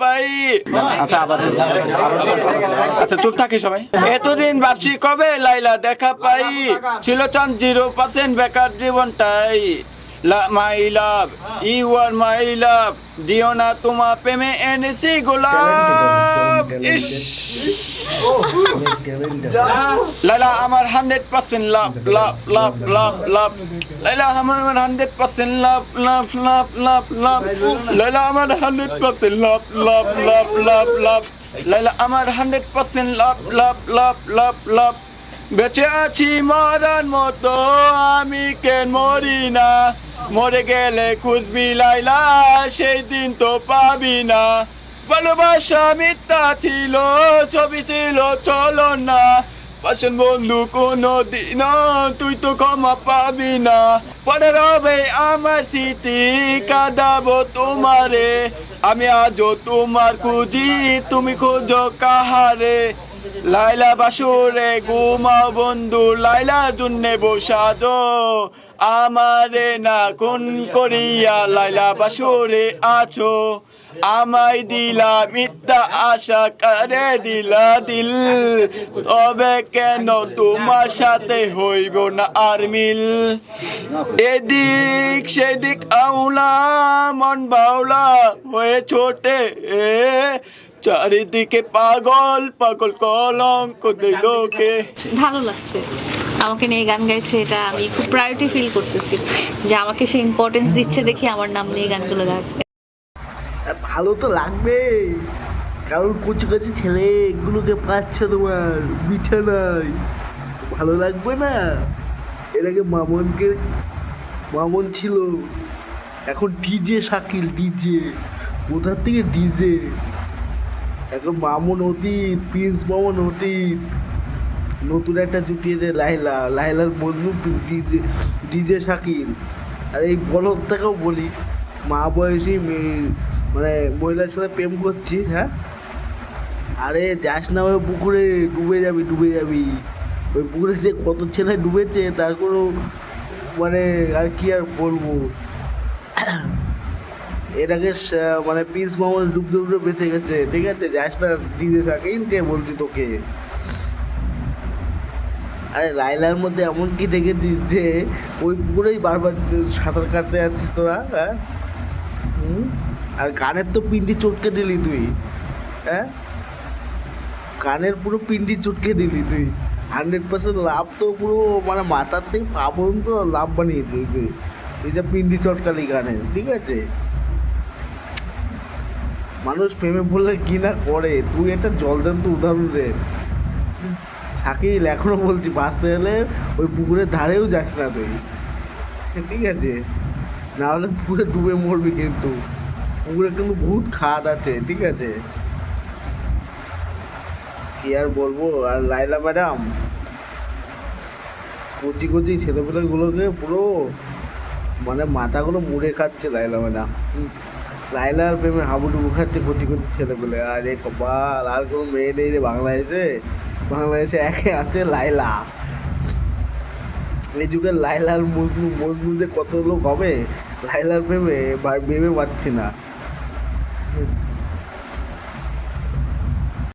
পাই। আচ্ছা আচ্ছা চুপ থাকি সবাই। এতদিন ভাবছি কবে লাইলা দেখা পাই। ছিল চান জিরো পার্সেন্ট বেকার জীবনটাই। মাই লাভ ইউ আর মাই লাভ দিও না তোমা প্রেমে এনেছি গোলাপ ইস লাইলা আমার হান্ড্রেড পার্সেন্ট লাভ লাভ লাভ লাভ লাভ আমার হান্ড্রেড পার্সেন্ট লাভ লাভ লাভ লাভ লাভ আমার হান্ড্রেড পার্সেন্ট লাভ লাভ লাভ লাভ লাভ লাইলা আমার হান্ড্রেড পার্সেন্ট লাভ লাভ লাভ লাভ লাভ বেঁচে আছি মরার মতো আমি কেন মরি না মরে গেলে খুঁজবি লাইলা, সেই দিন তো পাবি না। ভালোবাসা মিথ্যা ছিল, ছবি ছিল, চলো না। পাশের বন্ধু কোনো দিন তুই তো ক্ষমা পাবি না। পরে রবে আমার স্মৃতি, কাঁদাবো তোমারে। আমি আজও তোমার খুঁজি, তুমি খুঁজো কাহারে। লাইলা বাসুরে ঘুমাও বন্ধু, লাইলা জুন্নে বসাদো আমারে না কোন করিয়া লাইলা বাসুরে আছো। আমায় দিলা মিথ্যা আশা, করে দিলা দিল? তবে কেন তোমার সাথে হইব না আর মিল? এদিক সেদিক আউলা, মন বাউলা, হয়ে ছোটে চারিদিকে পাগল পাগল কলঙ্ক দিল কে ভালো লাগছে। আমাকে নিয়ে গান গাইছে এটা আমি খুব প্রায়োরিটি ফিল করতেছি। যে আমাকে সে ইম্পর্টেন্স দিচ্ছে দেখি আমার নাম নিয়ে গানগুলো গাইছে ভালো তো লাগবে। কারণ কচি কচি ছেলেগুলোকে পাচ্ছে তোমার বিছানায়। ভালো লাগবে না? এর আগে মামনকে মামন ছিল। এখন ডিজে শাকিল ডিজে। কোথার থেকে ডিজে? এখন মামুন অতীত প্রিন্স মামুন অতীত নতুন একটা জুটিয়েছে লাইলা, লাইলার বন্ধু ডিজে ডিজে শাকিল। আর এই বলকটাকেও বলি, মা বয়সী মেয়ে মানে মহিলার সাথে প্রেম করছি হ্যাঁ? আরে যাস না ওই পুকুরে, ডুবে যাবি ডুবে যাবি। ওই পুকুরে যে কত ছেলে ডুবেছে, তার কোনো মানে আর কি আর বলব? এটাকে মানে পিস মামল ডুবতে ডুবতে বেঁচে গেছে, ঠিক আছে? যাস না ডিজে শাকিল কে বলছি তোকে। আরে লাইলার মধ্যে এমন কি দেখেছিস যে, ওই পুকুরেই বারবার সাঁতার কাটতে যাচ্ছিস তোরা হ্যাঁ? আর কানের তো পিন্ডি চটকে দিলি তুই হ্যাঁ? কানের পুরো পিন্ডি চটকে দিলি তুই। হান্ড্রেড পার্সেন্ট লাভ তো পুরো মানে মাথার থেকে পা পর্যন্ত লাভ বানিয়ে দিলি তুই। যে পিন্ডি চটকালি কানে, ঠিক আছে? মানুষ প্রেমে বললে কি না করে? তুই একটা জলদান্ত উদাহরণ দে। শাকিল এখনও বলছি বাসতে গেলে ওই পুকুরের ধারেও যাস না তুই। ঠিক আছে? না হলে পুকুরে ডুবে মরবি কিন্তু। পুকুরে কিন্তু বহুত খাদ আছে, ঠিক আছে? কি আর বলব? আর লাইলা ম্যাডাম, কচি কচি ছেলেপেলেগুলোকে পুরো মানে মাথাগুলো মুড়ে খাচ্ছে লাইলা ম্যাডাম। লাইলার প্রেমে হাবুডুবু খাচ্ছে কচি কচি ছেলেগুলো। আরে কপাল, আর কোনো মেয়ে নেই রে বাংলাদেশে। বাংলাদেশে একে আছে লাইলা। এই যুগের লাইলার মজনু যে কত লোক হবে? লাইলার প্রেমে ভেবে পাচ্ছি না।